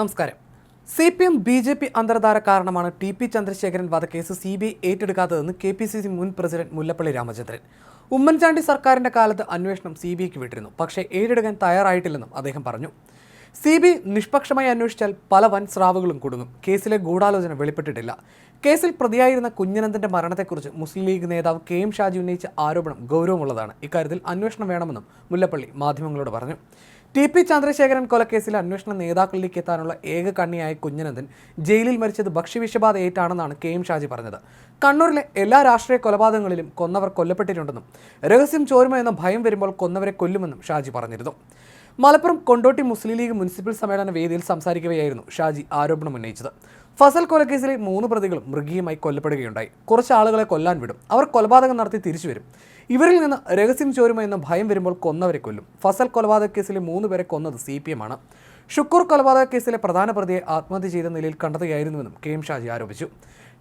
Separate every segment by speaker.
Speaker 1: നമസ്കാരം. C P M B J P അന്തർധാര കാരണമാണ് T P Chandrasekharan വധക്കേസ് സി ബി ഐ ഏറ്റെടുക്കാത്തതെന്ന് കെ പി സി സി മുൻ പ്രസിഡന്റ് മുല്ലപ്പള്ളി രാമചന്ദ്രൻ. ഉമ്മൻചാണ്ടി സർക്കാരിന്റെ കാലത്ത് അന്വേഷണം സി ബി ഐക്ക് വിട്ടിരുന്നു. പക്ഷേ ഏറ്റെടുക്കാൻ തയ്യാറായിട്ടില്ലെന്നും അദ്ദേഹം പറഞ്ഞു. സി ബി നിഷ്പക്ഷമായി അന്വേഷിച്ചാൽ പല വൻ സ്രാവുകളും കുടുങ്ങും. കേസിലെ ഗൂഢാലോചന വെളിപ്പെട്ടിട്ടില്ല. കേസിൽ പ്രതിയായിരുന്ന കുഞ്ഞനന്ദന്റെ മരണത്തെക്കുറിച്ച് മുസ്ലിം ലീഗ് നേതാവ് കെ എം ഷാജി ഉന്നയിച്ച ആരോപണം ഗൗരവമുള്ളതാണ്. ഇക്കാര്യത്തിൽ അന്വേഷണം വേണമെന്നും മുല്ലപ്പള്ളി മാധ്യമങ്ങളോട് പറഞ്ഞു. ടി പി ചന്ദ്രശേഖരൻ കൊലക്കേസിൽ അന്വേഷണ നേതാക്കളിലേക്ക് എത്താനുള്ള ഏക കണ്ണിയായ കുഞ്ഞനന്ദൻ ജയിലിൽ മരിച്ചത് ഭക്ഷ്യവിഷബാധ ഏറ്റാണെന്നാണ് കെ എം ഷാജി പറഞ്ഞത്. കണ്ണൂരിലെ എല്ലാ രാഷ്ട്രീയ കൊലപാതകങ്ങളിലും കൊന്നവർ കൊല്ലപ്പെട്ടിട്ടുണ്ടെന്നും രഹസ്യം ചോരുമോ എന്ന ഭയം വരുമ്പോൾ കൊന്നവരെ കൊല്ലുമെന്നും ഷാജി പറഞ്ഞിരുന്നു. മലപ്പുറം കൊണ്ടോട്ടി മുസ്ലിം ലീഗ് മുനിസിപ്പൽ സമ്മേളന വേദിയിൽ സംസാരിക്കുകയായിരുന്നു ഷാജി ആരോപണം ഉന്നയിച്ചത്. ഫസൽ കൊലക്കേസിലെ മൂന്ന് പ്രതികളും മൃഗീയമായി കൊല്ലപ്പെടുകയുണ്ടായി. കുറച്ച് ആളുകളെ കൊല്ലാൻ വിടും. അവർ കൊലപാതകം നടത്തി തിരിച്ചു വരും. ഇവരിൽ നിന്ന് രഹസ്യം ചോരുമോ എന്ന ഭയം വരുമ്പോൾ കൊന്നവരെ കൊല്ലും. ഫസൽ കൊലപാതക കേസിലെ മൂന്ന് പേരെ കൊന്നത് സി പി എം ആണ് ഷുക്കൂർ കൊലപാതക കേസിലെ പ്രധാന പ്രതിയെ ആത്മഹത്യ ചെയ്ത നിലയിൽ കണ്ടെത്തുകയായിരുന്നുവെന്നും കെ എം ഷാജി ആരോപിച്ചു.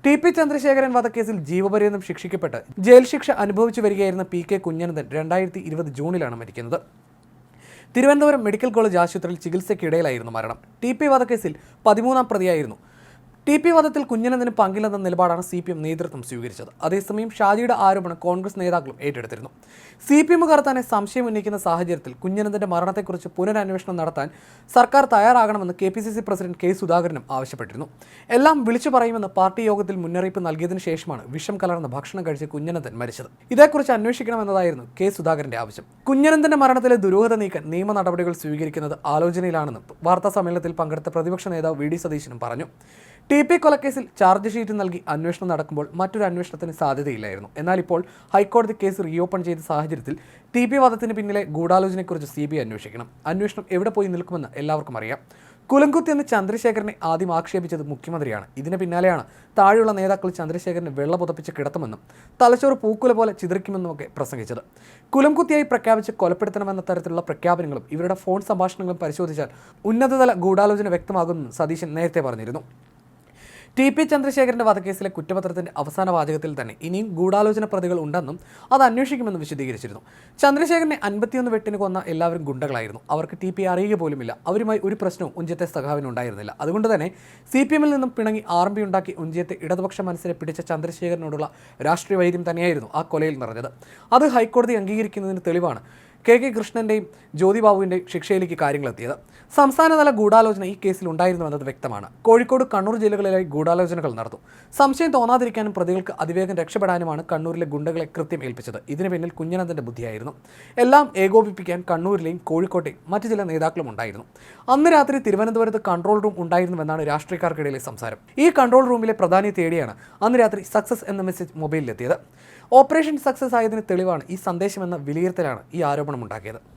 Speaker 1: ടി പി ചന്ദ്രശേഖരൻ വധക്കേസിൽ ജീവപര്യന്തം ശിക്ഷിക്കപ്പെട്ട് ജയിൽ ശിക്ഷ അനുഭവിച്ചു വരികയായിരുന്ന പി കെ കുഞ്ഞനന്ദൻ രണ്ടായിരത്തി ഇരുപത് ജൂണിലാണ് മരിക്കുന്നത്. തിരുവനന്തപുരം മെഡിക്കൽ കോളേജ് ആശുപത്രിയിൽ ചികിത്സയ്ക്കിടയിലായിരുന്നു മരണം. ടി പി വധക്കേസിൽ പതിമൂന്നാം പ്രതിയായിരുന്നു. ടി പി വധത്തിൽ കുഞ്ഞനന്ദന് പങ്കില്ലെന്ന നിലപാടാണ് സി പി എം നേതൃത്വം സ്വീകരിച്ചത്. അതേസമയം ഷാജിയുടെ ആരോപണം കോൺഗ്രസ് നേതാക്കളും ഏറ്റെടുത്തിരുന്നു. സി പി എമ്മുകാർ തന്നെ സംശയം ഉന്നയിക്കുന്ന സാഹചര്യത്തിൽ കുഞ്ഞനന്ദന്റെ മരണത്തെക്കുറിച്ച് പുനരന്വേഷണം നടത്താൻ സർക്കാർ തയ്യാറാകണമെന്ന് K P C C president K സുധാകരനും ആവശ്യപ്പെട്ടിരുന്നു. എല്ലാം വിളിച്ചു പറയുമെന്ന് പാർട്ടി യോഗത്തിൽ മുന്നറിയിപ്പ് നൽകിയതിനു ശേഷമാണ് വിഷം കലർന്ന ഭക്ഷണം കഴിച്ച് കുഞ്ഞനന്ദൻ മരിച്ചത്. ഇതേക്കുറിച്ച് അന്വേഷിക്കണമെന്നതായിരുന്നു കെ സുധാകരന്റെ ആവശ്യം. കുഞ്ഞനന്ദന്റെ മരണത്തിലെ ദുരൂഹത നീക്കാൻ നിയമ നടപടികൾ സ്വീകരിക്കുന്നത് ആലോചനയിലാണെന്നും വാർത്താ സമ്മേളനത്തിൽ പങ്കെടുത്ത പ്രതിപക്ഷ നേതാവ് വി ഡി സതീശനും പറഞ്ഞു. ടി പി കൊലക്കേസിൽ ചാർജ് ഷീറ്റ് നൽകി അന്വേഷണം നടക്കുമ്പോൾ മറ്റൊരു അന്വേഷണത്തിന് സാധ്യതയില്ലായിരുന്നു. എന്നാൽ ഇപ്പോൾ ഹൈക്കോടതി കേസ് റീഓപ്പൺ ചെയ്ത സാഹചര്യത്തിൽ ടി പി വധത്തിന് പിന്നിലെ ഗൂഢാലോചനയെക്കുറിച്ച് സി ബി അന്വേഷിക്കണം. അന്വേഷണം എവിടെ പോയി നിൽക്കുമെന്ന് എല്ലാവർക്കും അറിയാം. കുലംകുത്തി എന്ന് ചന്ദ്രശേഖരനെ ആദ്യം ആക്ഷേപിച്ചത് മുഖ്യമന്ത്രിയാണ്. ഇതിന് പിന്നാലെയാണ് താഴെയുള്ള നേതാക്കൾ ചന്ദ്രശേഖരനെ വെള്ള പുതപ്പിച്ച് കിടത്തുമെന്നും തലച്ചോറ് പൂക്കുല പോലെ ചിതറിക്കുമെന്നും ഒക്കെ പ്രസംഗിച്ചത്. കുലംകുത്തിയായി പ്രഖ്യാപിച്ച് കൊലപ്പെടുത്തണമെന്ന തരത്തിലുള്ള പ്രഖ്യാപനങ്ങളും ഇവരുടെ ഫോൺ സംഭാഷണങ്ങളും പരിശോധിച്ചാൽ ഉന്നതതല ഗൂഢാലോചന വ്യക്തമാകുമെന്നും സതീശൻ നേരത്തെ പറഞ്ഞിരുന്നു. ടി പി ചന്ദ്രശേഖരന്റെ വധക്കേസിലെ കുറ്റപത്രത്തിന്റെ അവസാന വാചകത്തിൽ തന്നെ ഇനിയും ഗൂഢാലോചന പ്രതികൾ ഉണ്ടെന്നും അത് അന്വേഷിക്കുമെന്നും വിശദീകരിച്ചിരുന്നു. ചന്ദ്രശേഖരനെ അൻപത്തിയൊന്ന് വെട്ടിന് കൊന്ന എല്ലാവരും ഗുണ്ടകളായിരുന്നു. അവർക്ക് ടി പി അറിയുക പോലുമില്ല. അവരുമായി ഒരു പ്രശ്നവും ഉഞ്ചത്തെ സഖാവിന് ഉണ്ടായിരുന്നില്ല. അതുകൊണ്ട് തന്നെ സി പി എമ്മിൽ നിന്നും പിണങ്ങി ആർ ബി ഉണ്ടാക്കി ഉഞ്ചയത്തെ ഇടതുപക്ഷ മനസ്സിനെ പിടിച്ച ചന്ദ്രശേഖരനോടുള്ള രാഷ്ട്രീയ വൈര്യം തന്നെയായിരുന്നു ആ കൊലയിൽ നിറഞ്ഞത്. അത് ഹൈക്കോടതി അംഗീകരിക്കുന്നതിന് തെളിവാണ്. കെ കെ കൃഷ്ണന്റെയും ജ്യോതിബാബുവിന്റെയും ശിക്ഷയിലേക്ക് കാര്യങ്ങൾ എത്തിയത് സംസ്ഥാനതല ഗൂഢാലോചന ഈ കേസിൽ ഉണ്ടായിരുന്നു എന്നത് വ്യക്തമാണ്. കോഴിക്കോട് കണ്ണൂർ ജില്ലകളിലായി ഗൂഢാലോചനകൾ നടത്തും സംശയം തോന്നാതിരിക്കാനും പ്രതികൾക്ക് അതിവേഗം രക്ഷപ്പെടാനുമാണ് കണ്ണൂരിലെ ഗുണ്ടകളെ കൃത്യം ഏൽപ്പിച്ചത്. ഇതിനു പിന്നിൽ കുഞ്ഞനന്ദന്റെ ബുദ്ധിയായിരുന്നു. എല്ലാം ഏകോപിപ്പിക്കാൻ കണ്ണൂരിലെയും കോഴിക്കോട്ടെയും മറ്റു ചില നേതാക്കളും ഉണ്ടായിരുന്നു. അന്ന് രാത്രി തിരുവനന്തപുരത്ത് കൺട്രോൾ റൂം ഉണ്ടായിരുന്നുവെന്നാണ് രാഷ്ട്രീയക്കാർക്കിടയിലെ സംസാരം. ഈ കൺട്രോൾ റൂമിലെ പ്രധാനി തേടിയാണ് അന്ന് രാത്രി സക്സസ് എന്ന മെസ്സേജ് മൊബൈലിലെത്തിയത്. ഓപ്പറേഷൻ സക്സസ് ആയതിന് തെളിവാണ് ഈ സന്ദേശമെന്ന വിലയിരുത്തലാണ് ഈ ആരോപണം ഉണ്ടാക്കിയത്